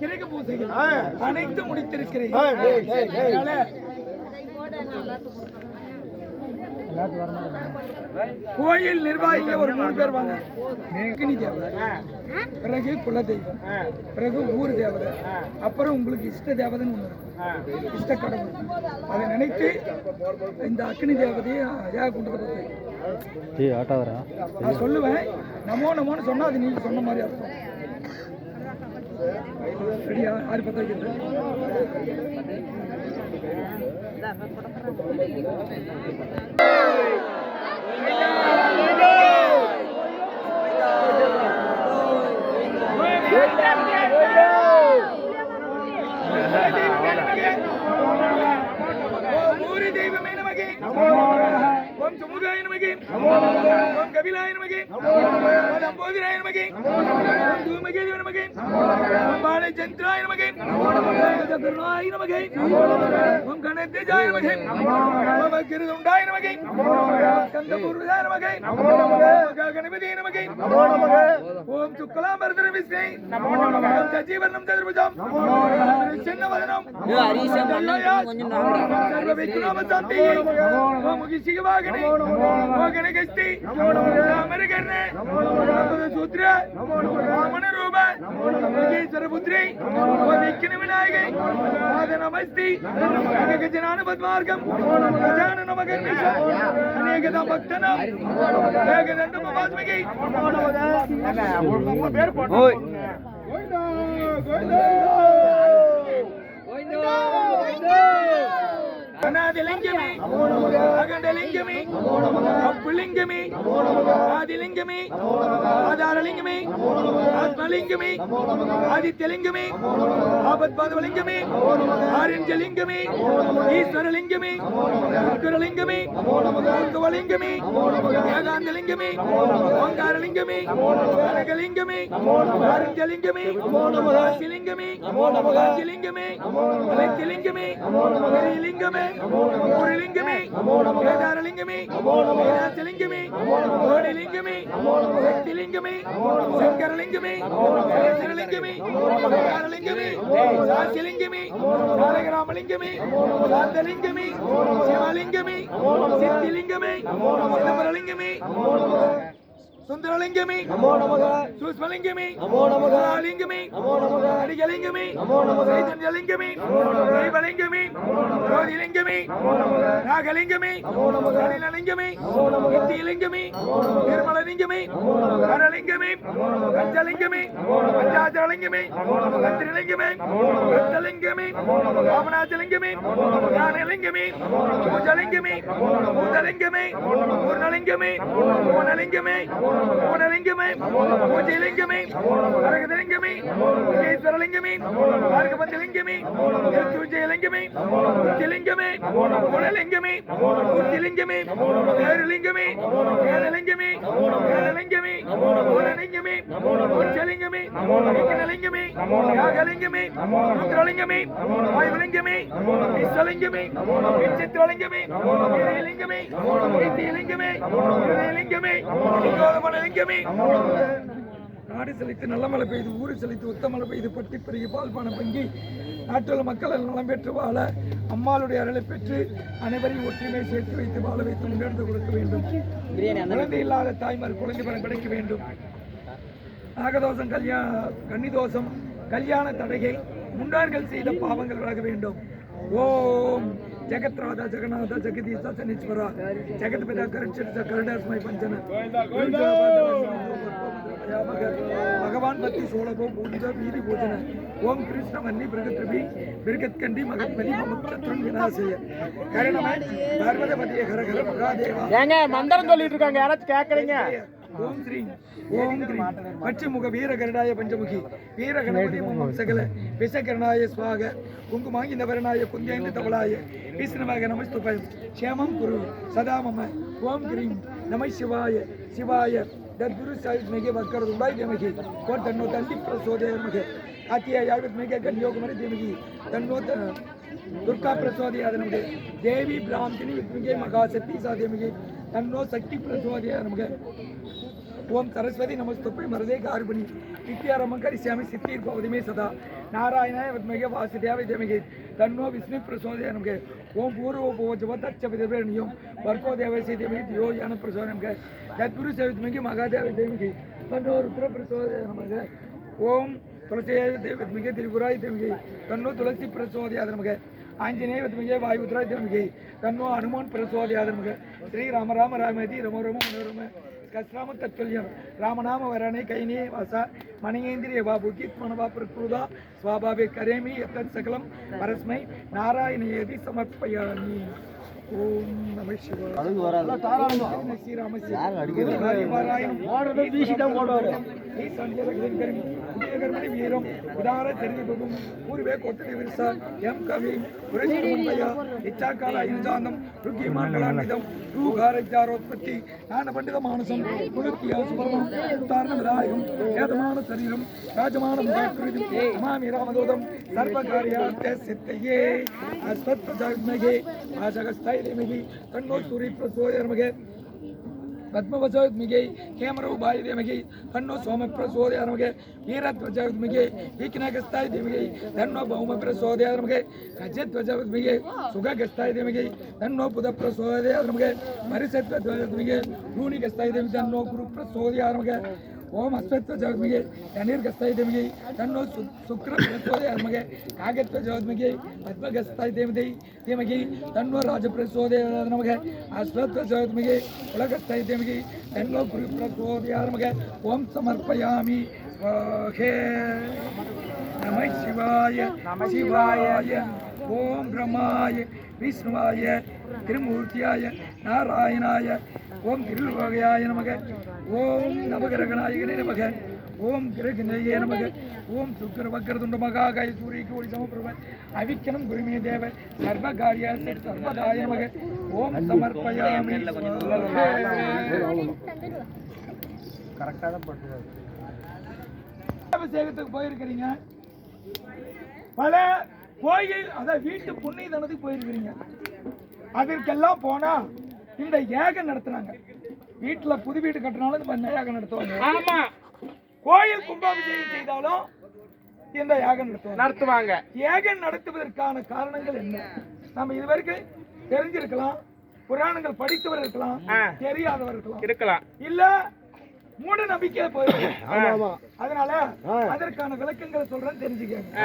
கிரக அனைத்து முடித்திருக்கிறேன் கோயில் நிர்வாகிகள் ஒரு மூணு பேர் வாங்க அக்னி தேவதை பிறகு குல தெய்வம் பிறகு ஊர் தேவதை அப்புறம் உங்களுக்கு இஷ்ட தேவதைன்னு ஒன்று இஷ்ட கடவுள் அதை நினைத்து இந்த அக்னி தேவதையை ஏக குண்டத்தை பத்தி நான் சொல்லுவேன். நமோ நமோன்னு சொன்னால் அது நீங்க சொன்ன மாதிரி அர்த்தம். ஆறு பத்த வைக்கிறது ஓம் ஊரி தெய்வமே நமகே ஓம் சுமுகாய நமகே ஓம் கபிலாய நமகே. ஓம் அம்போதிராய நமகே. ஓம் தூமகேதி நமகே. ஓம் பாலச்சந்திராய நமகே. ஓம் சதுர்ணாய நமகே. ஓம் கணத்தேஜாய நமகே. ஓம் கிருதுண்டாய நமகே. ஓம் கந்தபூர்வதாய நமகே. ஓம் கணபதி நமகே. ஓம் சுக்லாம்பரதர விஷ்ணே ஓம் சஜீவர்ணம் சதுர்புஜம். சின்ன வதனம் சர்வ விக்ரம சாந்தி ஓம் முகி சிகவாகனே ஓகன கஸ்தி அமரகர்ண அம்பத சூத்ர வாமன ரூப யோகேஸ்வர புத்ரி ஓம் விக்ன விநாயகை ஆத நமஸ்தி கஜனான பத்மார்க்கம் கஜான நமகர்ணிஷ அநேகதா பக்தனம் ஏகதண்ட மபாஸ்மிகை ஓய் அநாதிலிங்கமே அகண்டலிங்கமே அப்புலிங்கமே ஆதிலிங்கமே ஆதாரலிங்கமே ஆத்மலிங்கமே ஆதித்யலிங்கமே ஆபத்பாதவலிங்கமே ஆரஞ்சலிங்கமே ஈஸ்வரலிங்கமே சுக்கரலிங்கமே உக்கவலிங்கமே ஏகாந்தலிங்கமே ஓங்காரலிங்கமே கனகலிங்கமே ஆரஞ்சலிங்கமே ஆசிலிங்கமே ஆசிலிங்கமே அலைத்திலிங்கமே லிங்கமே லிங்கமே கேதாரலிங்கமே வேதாச்சலிங்கமே கோடிலிங்கமே சக்திலிங்கமே சங்கரலிங்கமே சங்கரலிங்கமே சங்கரலிங்கமே சாசிலிங்கமே சாலகிராமலிங்கமே சாந்தலிங்கமே சிவலிங்கமே சித்திலிங்கமே சிதம்பரலிங்கமே சுந்தரலிங்கமே சூஸ்மலிங்கமே லிங்கமே அடிகலிங்கமே சைதன்யலிங்கமே தெய்வலிங்கமே ஜோதிலிங்கமே நாகலிங்கமே சலிலலிங்கமே நித்தியலிங்கமே நிர்மலலிங்கமே வரலிங்கமே பஞ்சலிங்கமே பஞ்சாஜலிங்கமே பத்திரலிங்கமே ரத்தலிங்கமே வாமனாஜலிங்கமே ஞானலிங்கமே பூஜலிங்கமே பூதலிங்கமே பூர்ணலிங்கமே பூர்ணலிங்கமே பூர்ணலிங்கமே பூஜலிங்கமே அரகதலிங்கமே ஈஸ்வரலிங்கமே மார்கபந்தலிங்கமே திருச்சூஜயலிங்கமே உச்சிலிங்கமே குணலிங்கமே உச்சிலிங்கமே பேருலிங்கமே வேதலிங்கமே வேதலிங்கமே குணலிங்கமே உச்சலிங்கமே விக்னலிங்கமே யாகலிங்கமே ருத்ரலிங்கமே வாயுலிங்கமே விஸ்வலிங்கமே விசித்திரலிங்கமே வீரலிங்கமே நித்தியலிங்கமே இருதயலிங்கமே லிங்கோதமலிங்கமே நாடு செழித்து நல்ல மழை பெய்து ஊரு செழித்து உத்த மழை பெய்து பட்டி பெருகி பால்பான பங்கி நாட்டுள்ள மக்கள் நலம் பெற்று வாழ அம்மாளுடைய அருளை பெற்று அனைவரையும் ஒற்றுமை சேர்த்து வைத்து வாழ வைத்து முன்னெடுத்து கொடுக்க வேண்டும். குழந்தை இல்லாத தாய்மார் குழந்தை பலம் கிடைக்க வேண்டும். நாகதோஷம் கல்யாண கன்னிதோஷம் கல்யாண தடைகை முன்னார்கள் செய்த பாவங்கள் விலக வேண்டும். ஓம் ஜெகத்ராதா ஜெகநாத ஜெகதீசா சனீஸ்வரா ஜெகத்பிதா கருட்சரித கருடாஸ்மை பஞ்சன பகவான் பத்தி சோழபோ பூஜ வீதி பூஜன ஓம் கிருஷ்ண வன்னி பிரகத்ரபி பிரகத்கண்டி மகத்மதி மமத்ரன் விநாசய கரணம பார்வதபதிய ஹரஹர மகாதேவா ஏங்க மந்திரம் சொல்லிட்டு இருக்காங்க யாராச்சும் கேக்குறீங்க ஓம் ஸ்ரீ ஓம் ஸ்ரீ பச்சமுக வீரகருடாய பஞ்சமுகி வீரகணபதி மமம் சகல விஷகரணாய ஸ்வாக குங்குமாங்கிந்த வரணாய குந்தேந்து தவளாய விஷ்ணுவாக நமஸ்துப க்ஷேமம் குரு சதா மம ஓம் கிரீம் நம சிவாய சிவாய தத்குரு சாயுத்மிகே வக்கர துபாய் தேமகி ஓ தன்னோ தந்தி பிரசோதயமகே ஆத்திய யாழ்வித்மிகே கன்யோகுமரி தேமகி தன்னோ துர்கா பிரசோதயாத நமக்கு தேவி பிராந்தினி வித்மிகே மகாசக்தி சாதேமிகே தன்னோ சக்தி பிரசோதயா நமக்கு ஓம் சரஸ்வதி நமஸ்துப்பை மருதே கார்பணி நித்யாரம்பம் கரிசியாமி சித்தீர் பவதிமே சதா. நாராயணாய வித்மகே வாசுதேவ தேமகே தன்னோ விஷ்ணு பிரசோதய நமக்கு ஓம் பூர்வ போஜவ தச்ச விதவேணியம் வர்க்கோ தேவசி தேமகி தியோ யான பிரசோத நமக்கு தத்குரு சேவித்மகி மகாதேவ தேமகி தன்னோ ருத்ர பிரசோதய நமக்கு ஓம் துளசியாய தேவத்மிகே திரிபுராய் தேமகி தன்னோ துளசி பிரசோதயா நமக்கு ஆஞ்சநேய வித்மிகே வாயுத்ராய் தேமகி தன்னோ அனுமான் பிரசோதயா நமக்கு ஸ்ரீ ராம ராம ராமதி ரமோ ரமோ மனோரம. கஸ்ராம தத்துல்யம் ராமநாம வரணே கைனே வாசா மணிகேந்திரிய பாபு கீத் மனவா பிரகிருதா ஸ்வாபாவே கரேமி எத்தத் சகலம் பரஸ்மை நாராயணேதி சமர்ப்பயாமி. ஓம் நம சிவாய ஸ்ரீராமஸ்ய ஓடுறது வீசிதான் ஓடுவாரு. உதயகர்மணி வீரம் உதார தெரிவிப்பதும் பூர்வே கொட்டடி விரிசா எம் கவி புரட்சியா இச்சாக்கால ஐந்தாந்தம் ருக்கியமாண்டலாமிதம் ரூகாரஜாரோத்பத்தி ஞான பண்டித மானசம் குலுக்கியா சுபர்ணம் உத்தாரண விதாயகம் ஏதமான சரீரம் ராஜமான அமாமி ராமதூதம் சர்வகாரியார்த்த சித்தையே அஸ்வத் பிரஜாத்மகே ஆசகஸ்தைலேமிகி தன்னோ சூரி ಪದ್ಮವಜೋದ್ಮಿಗೆ ಹೇಮರೂಪಾಯಿ ದೇಮಿಗೆ ತನ್ನೋ ಸೋಮ ಪ್ರಸೋದಯ ನಮಗೆ ವೀರಧ್ವಜೋದ್ಮಿಗೆ ಈಕಿನಗಸ್ತಾಯಿ ದೇಮಿಗೆ ತನ್ನೋ ಭೌಮ ಪ್ರಸೋದಯ ನಮಗೆ ಗಜಧ್ವಜೋದ್ಮಿಗೆ ಸುಖಗಸ್ತಾಯಿ ದೇಮಿಗೆ ತನ್ನೋ ಪುದ ಪ್ರಸೋದಯ ನಮಗೆ ಪರಿಸತ್ವಧ್ವಜೋದ್ಮಿಗೆ ಭೂನಿಗಸ್ತಾಯಿ ದೇವಿ ತನ್ನೋ ಗುರು ಪ್ರಸೋದಯ ನಮಗೆ ಓಂ ಅಶ್ವತ್ಥ ಜಗದ್ಮಿಗೆ ತನೀರ್ಗಸ್ತಾ ಇದ್ದೇಮಿಗೆ ತನ್ನೋ ಸು ಶುಕ್ರ ಪ್ರಸೋದಯ ನಮಗೆ ಕಾಗತ್ವ ಜಗದ್ಮಿಗೆ ಪದ್ಮಗಸ್ತಾ ಇದ್ದೇಮಿದೆ ಧೀಮಗಿ ತನ್ನೋ ರಾಜ ಪ್ರಸೋದಯ ನಮಗೆ ಅಶ್ವತ್ಥ ಜಗದ್ಮಿಗೆ ಒಳಗಸ್ತಾ ಇದ್ದೇಮಿಗೆ ತನ್ನೋ ಗುರು ಪ್ರಸೋದಯ ನಮಗೆ ಓಂ ಸಮರ್ಪಯಾಮಿ ಸ್ವಾಹೇ ನಮ ಶಿವಾಯ ನಮ ಶಿವಾಯ ஓம் பிரம்மாய விஷ்ணுவாய திருமூர்த்தியாய நாராயணாய ஓம் திருவாகையாய நமக. ஓம் நவகிரகநாயகனே நமக. ஓம் கிரகநாயகே நமக. ஓம் சுக்கர வக்கரதுண்ட மகாகாய சூரியக்கு ஒளி சமபிரபன் அவிக்கணம் குருமிய தேவ சர்வ காரிய சர்வதாய நமக. ஓம் சமர்ப்பயாமி. கரெக்டாக தான் பண்ணுறாரு சேகத்துக்கு போயிருக்கிறீங்க. பல கோயில் அத வீட்டு புண்ணியதனத்துக்கு போயிருக்கிறீங்க. அதற்கெல்லாம் போனா இந்த ஏகம் நடத்துறாங்க. வீட்டுல புது வீடு கட்டினாலும் இந்த ஏகம் நடத்துவாங்க. ஆமா. கோயில் கும்பாபிஷேகம் செய்தாலும் இந்த யாகம் நடத்துவாங்க. நடத்துவாங்க. ஏகம் நடத்துவதற்கான காரணங்கள் என்ன? நம்ம இதுவரைக்கும் தெரிஞ்சிருக்கலாம். புராணங்கள் படித்தவர் இருக்கலாம். தெரியாதவர் இருக்கலாம். இருக்கலாம். இல்ல மூட நம்பிக்கையில போயிருக்கலாம். ஆமா ஆமா. அதனால. அதற்கான விளக்கங்களை சொல்றேன் தெரிஞ்சுக்கங்க.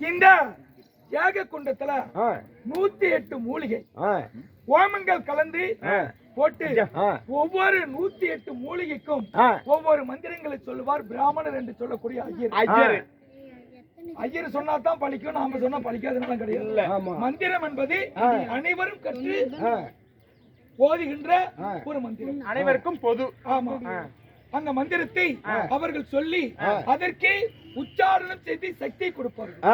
இந்த யாக குண்டத்துல நூத்தி எட்டு மூலிகை ஓமங்கள் கலந்து. போட்டு. ஒவ்வொரு நூத்தி எட்டு மூலிகைக்கும். ஒவ்வொரு மந்திரங்களை சொல்லுவார் பிராமணர் என்று சொல்லக்கூடிய ஐயர் ஐயர் ஐயர் சொன்னா தான் பழிக்கும் நாம சொன்னா பழிக்காதுன்னு கிடையாது. மந்திரம் என்பது. அனைவரும் கற்று. ஓதுகின்ற. ஒரு மந்திரம் அனைவருக்கும் பொது ஆமா அந்த மந்திரத்தை அவர்கள் சொல்லி. அதற்கே உச்சாரணம் செய்து சக்தி கொடுப்பார்கள்.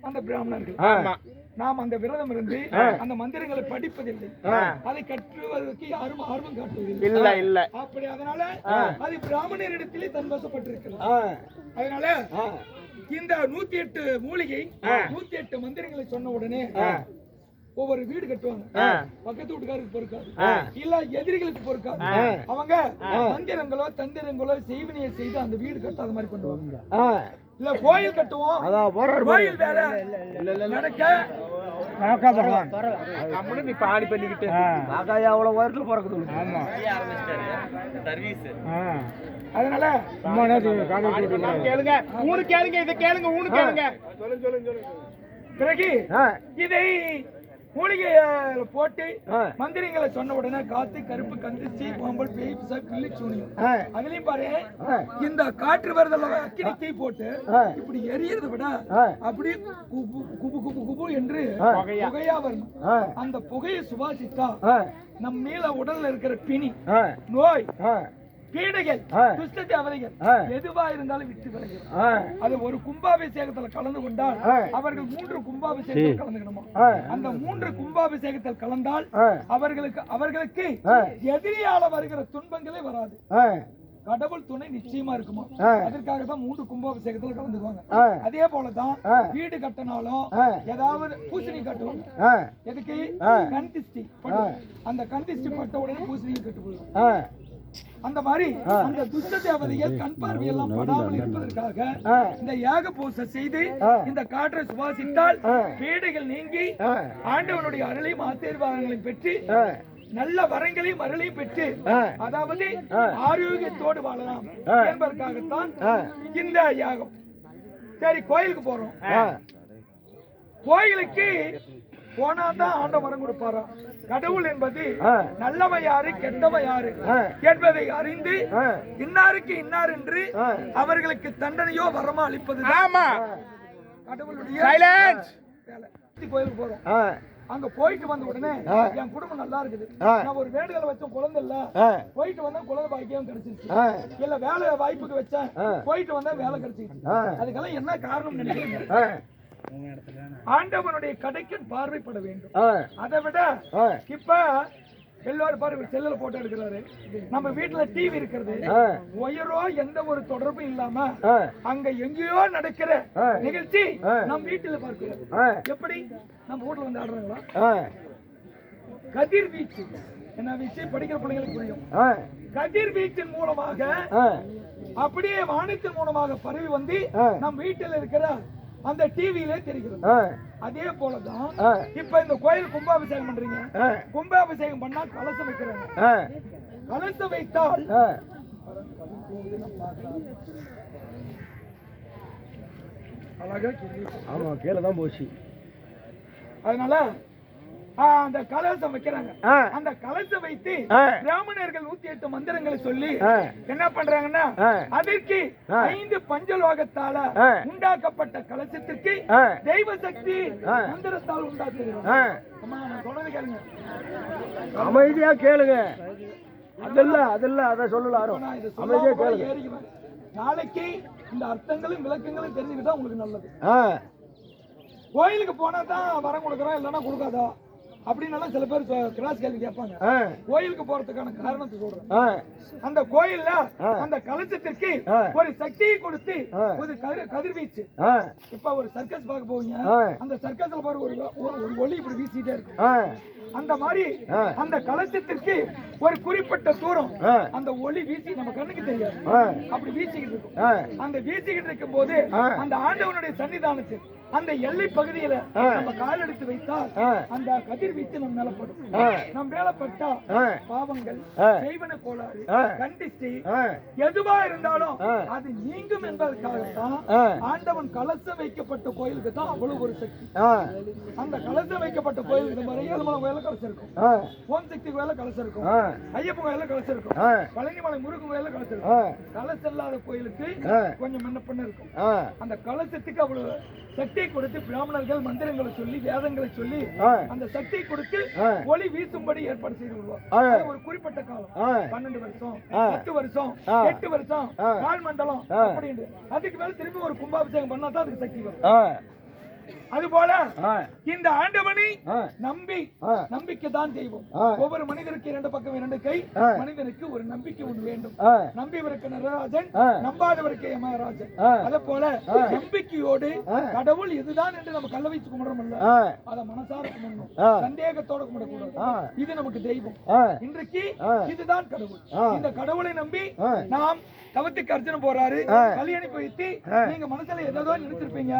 அந்த பிராமணர்கள் ஆமா நாம் அந்த விரதம் இருந்து. அந்த மந்திரங்களை படிப்பதில்லை. அதை கற்றுவதற்கு யாரும் ஆர்வம் காட்டுவதில்லை இல்ல இல்ல அப்படி அதனால. அது பிராமணரிடத்திலே தன்வசப்பட்டிருக்கிறது ஆ. அதனால. இந்த நூத்தி எட்டு மூலிகை. நூத்தி எட்டு மந்திரங்களை சொன்ன உடனே. ஒவ்வொரு வீடு கட்டுவாங்க. பக்கத்து வீட்டுக்காருக்கு பொறுக்காது. இல்ல எதிரிகளுக்கு பொறுக்காது. அவங்க மந்திரங்களோ தந்திரங்களோ செய்வினையை செய்து அந்த வீடு கட்டாத மாதிரி பண்ணுவாங்க. இல்ல கோயில் கட்டுவோம். அதான். கோயில் வேற. நடக்க. நீ பாடி பண்ணிக்கிட்டு ஆகாயா அவ்வளவு உயரத்துல பிறக்குது ஆமா. அதனால கேளுங்க. ஊனு கேளுங்க இதை கேளுங்க ஊனு கேளுங்க. பிறகு ஆ. இதை மூலிகைய போட்டு. மந்திரங்களை சொன்ன உடனே காத்து கருப்பு கந்திச்சி பாம்பல் பேய் பிசா கிள்ளி சூனியம். அதுலயும் பாரு. இந்த காற்று வருதல்ல அக்கினி தீ போட்டு. இப்படி எரியறதை விட ஆ. அப்படியே குபு குபு குபு என்று. புகையா வரணும் ஆ. அந்த புகையை சுவாசித்தா ஆ. நம் மேல உடல்ல இருக்கிற பிணி. நோய். பீடைகள் ஆ. துஷ்ட தேவதைகள். எதுவா இருந்தாலும் விட்டு விலகிடும் ஆ. அது ஒரு கும்பாபிஷேகத்துல கலந்து கொண்டால். அவர்கள் மூன்று கும்பாபிஷேகத்தில் கலந்துக்கணுமா. அந்த மூன்று கும்பாபிஷேகத்தில் கலந்தால். அவர்களுக்கு அவர்களுக்கு. எதிரியால வருகிற துன்பங்களே வராது. கடவுள் துணை நிச்சயமா இருக்குமா. அதற்காக தான் மூன்று கும்பாபிஷேகத்துல கலந்துக்குவாங்க அதே போலதான். வீடு கட்டினாலும். ஏதாவது பூசணி கட்டுவாங்க ஆ, எதுக்கு. கண் திஷ்டி. அந்த கண் திஷ்டி பட்ட உடனே பூசணியை கட்டு அந்த மாதிரி அந்த துஷ்ட தேவதைகள் கண் பார்வையெல்லாம் படாமல் இருப்பதற்காக. இந்த யாக பூசை செய்து. இந்த காற்றை சுவாசித்தால் ஆ. வீடுகள் நீங்கி ஆண்டவனுடைய அருளையும் ஆசீர்வாதங்களையும் பெற்று நல்ல வரங்களையும் அருளையும் பெற்று. அதாவது. ஆரோக்கியத்தோடு வாழலாம். என்பதற்காகத்தான். இந்த யாகம் சரி கோயிலுக்கு போறோம் கோயிலுக்கு போனா தான் ஆண்ட வரம் கொடுப்பாரா கடவுள் என்பது. நல்லவ யாரு கெட்டவ யாரு. என்பதை அறிந்து. இன்னாருக்கு இன்னார் என்று. அவர்களுக்கு தண்டனையோ வரமா அளிப்பது ஆமா. கடவுளுடைய கோயிலுக்கு போறோம். அங்க போயிட்டு வந்த உடனே. என் குடும்பம் நல்லா இருக்குது. நான் ஒரு வேண்டுதலை வச்ச குழந்தை இல்ல. போயிட்டு வந்தா குழந்தை பாக்கியம் கிடைச்சிருச்சு. இல்ல வேலை வாய்ப்புக்கு வச்சேன். போயிட்டு வந்தா வேலை கிடைச்சிருச்சு. அதுக்கெல்லாம் என்ன காரணம் நினைக்கிறீங்க? ஆண்டவனுடைய கடைக்கு பார்வைப்பட வேண்டும். அதை விட இப்ப எல்லாரும் பாருங்க செல்லுல போட்டோ எடுக்கிறாரு. நம்ம வீட்டுல டிவி இருக்கிறது. ஆ, ஒயரோ எந்த ஒரு தொடர்பும் இல்லாம அங்க எங்கேயோ நடக்கிற. நிகழ்ச்சி ஆ. நம் வீட்டுல பார்க்கிறோம் எப்படி? நம்ம வீட்டுல வந்து ஆடுறாங்களா? கதிர்வீச்சு என்ன வீச்சு? படிக்கிற பிள்ளைங்களுக்கு புரியும். ஆ, கதிர்வீச்சின் மூலமாக அப்படியே வானத்தின் மூலமாக பரவி வந்து. நம் வீட்டில் இருக்கிற அந்த டிவியிலே தெரிகிறது. அதே போலதான் இப்ப இந்த கோயில் கும்பாபிஷேகம் பண்றீங்க? கும்பாபிஷேகம் பண்ணா கலசம் வைக்கிறாங்க. கலசம் வைத்தால் அழகா. ஆமா கீழே தான் போச்சு. அதனால அந்த கலசம் வைக்கிறாங்க அந்த கலசம் வைத்து. பிராமணர்கள் நூத்தி எட்டு மந்திரங்களை சொல்லி. என்ன பண்றாங்கன்னா. அதற்கு. ஐந்து பஞ்சலோகத்தால. உண்டாக்கப்பட்ட கலசத்திற்கு. தெய்வ சக்தி. மந்திரத்தால் உண்டாக்குகிறாங்க அமைதியா கேளுங்க அதல்ல அதல்ல அதை சொல்லல இப்ப யாரும் நான் இதை அமைதியா கேளுங்க. நாளைக்கு இந்த அர்த்தங்களும் விளக்கங்களும் தெரிஞ்சுக்கிட்டா உங்களுக்கு நல்லது கோயிலுக்கு போனா தான் வரம் கொடுக்குறோம் இல்லைன்னா கொடுக்காதா அப்படின்னு சில பேர் கிராஸ் கேள்வி கேட்பாங்க கோயிலுக்கு போறதுக்கான காரணத்தை சொல்றேன் அந்த கோயில்ல. அந்த கலசத்திற்கு ஆ. ஒரு சக்தியை கொடுத்து. ஒரு கதிர் கதிர்வீச்சு இப்ப ஒரு சர்க்கஸ் பார்க்க போவீங்க. அந்த சர்க்கஸ்ல பாரு ஒரு ஒரு- ஒளி இப்படி வீசிட்டே இருக்கு அந்த மாதிரி. அந்த கலசத்திற்கு ஒரு குறிப்பிட்ட தூரம். அந்த ஒளி வீசி நம்ம கண்ணுக்கு தெரியாது. அப்படி வீசிக்கிட்டு இருக்கும் அந்த வீசிக்கிட்டு இருக்கும் போது. அந்த ஆண்டவனுடைய சன்னிதானத்தில் அந்த எல்லை பகுதியில. நம்ம கால் எடுத்து வைத்தால். அந்த கதிர்வீச்சு நம்ம மேல படும். நம்ம மேல பட்டா. பாவங்கள். செய்வன கோளாறு ஆ, எதுவா இருந்தாலும். அது நீங்கும் என்பதற்காகத்தான். ஆண்டவன் கலசம் வைக்கப்பட்ட கோயிலுக்கு தான் அவ்வளவு ஒரு சக்தி. அந்த கலசம் வைக்கப்பட்ட கோயிலுக்கு மாதிரி ஏழுமலை கோயில கலசம் இருக்கும். ஓம் சக்தி கோயில கலசம் இருக்கும். ஐயப்பன் கோயில கலசம் இருக்கும். பழனிமலை முருகன் கோயில கலசம் இருக்கும். கலசம் இல்லாத கோயிலுக்கு. கொஞ்சம் முன்ன பண்ண இருக்கும் அந்த கலசத்துக்கு அவ்வளவு சக்தியை கொடுத்து பிராமணர்கள் மந்திரங்களை சொல்லி வேதங்களை சொல்லி. அந்த சக்தியை கொடுத்து. ஒளி வீசும்படி ஏற்பாடு செய்து. அது ஒரு குறிப்பிட்ட காலம். பன்னெண்டு வருஷம். பத்து வருஷம். எட்டு வருஷம். நாள் மண்டலம். அப்படின்னு அதுக்கு மேல திரும்பி ஒரு கும்பாபிஷேகம் பண்ணா தான் அதுக்கு சக்தி வரும் ஆ, அது போல ஆ, இந்த ஆண்டவனை. நம்பி. நம்பிக்கை தான் தெய்வம். ஒவ்வொரு மனிதருக்கு இரண்டு பக்கம் இரண்டு கை. மனிதனுக்கு ஒரு நம்பிக்கை ஒன்று வேண்டும் நம்பியவருக்கு நடராஜன். நம்பாதவருக்கு யமராஜன். அதே போல. நம்பிக்கையோடு. கடவுள் இதுதான் என்று நம்ம கல்ல வச்சு கும்பிடுறோம்ல ஆ, அத மனசார கும்பிடணும். சந்தேகத்தோட கும்பிடக்கூடாது. இது நமக்கு தெய்வம் இன்றைக்கு. இதுதான் கடவுள். இந்த கடவுளை நம்பி. நாம் தவத்துக்கு அர்ச்சனை போறாரு. கல்யாணி போயிட்டு. நீங்க மனசுல ஏதோ நினைச்சிருப்பீங்க.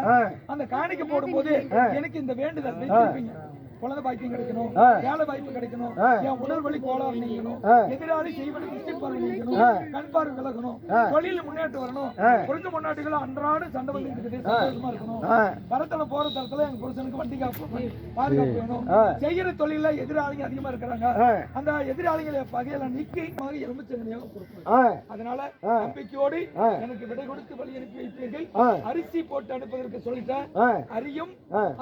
அந்த காணிக்கை போடும்போது. எனக்கு இந்த வேண்டுதல் வச்சிருப்பீங்க குழந்தை பாக்கியம் கிடைக்கணும். வேலை வாய்ப்பு கிடைக்கணும். என் உடல் வலி கோளாறு நீங்கணும். எதிராளி செய்வன திருஷ்டி பார்வை நீங்கணும். கண் பார்வை விலகணும். தொழில முன்னேற்றம் வரணும். புரிஞ்ச முன்னாடிகளும் அன்றாட சண்டை வந்து இருக்குது சந்தோஷமா இருக்கணும். வரத்துல போற தரத்துல எங்க புருஷனுக்கு வண்டி காப்பு பாதுகாப்பு வேணும். செய்யற தொழில எதிராளிங்க அதிகமா இருக்கிறாங்க. அந்த எதிராளிகளை பகையில நீக்கி எலும்புச்சங்கனையாக கொடுக்கணும் அதனால. நம்பிக்கையோடு. எனக்கு விடை கொடுத்து வழி அனுப்பி வைப்பீர்கள் ஆ. அரிசி போட்டு அனுப்புவதற்கு சொல்லிட்டேன் அரியும்.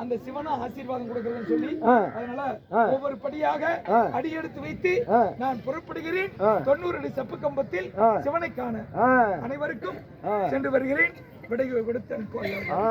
அந்த சிவனும் ஆசீர்வாதம் கொடுக்கறதுன்னு சொல்லி. அதனால. ஒவ்வொரு படியாக. அடி எடுத்து வைத்து. நான் புறப்படுகிறேன். தொண்ணூறு அடி செப்பு கம்பத்தில் ஆ. சிவனை காண ஆ, அனைவருக்கும். சென்று வருகிறேன் விடை கொடுத்து அனுப்புவார்கள் ஆ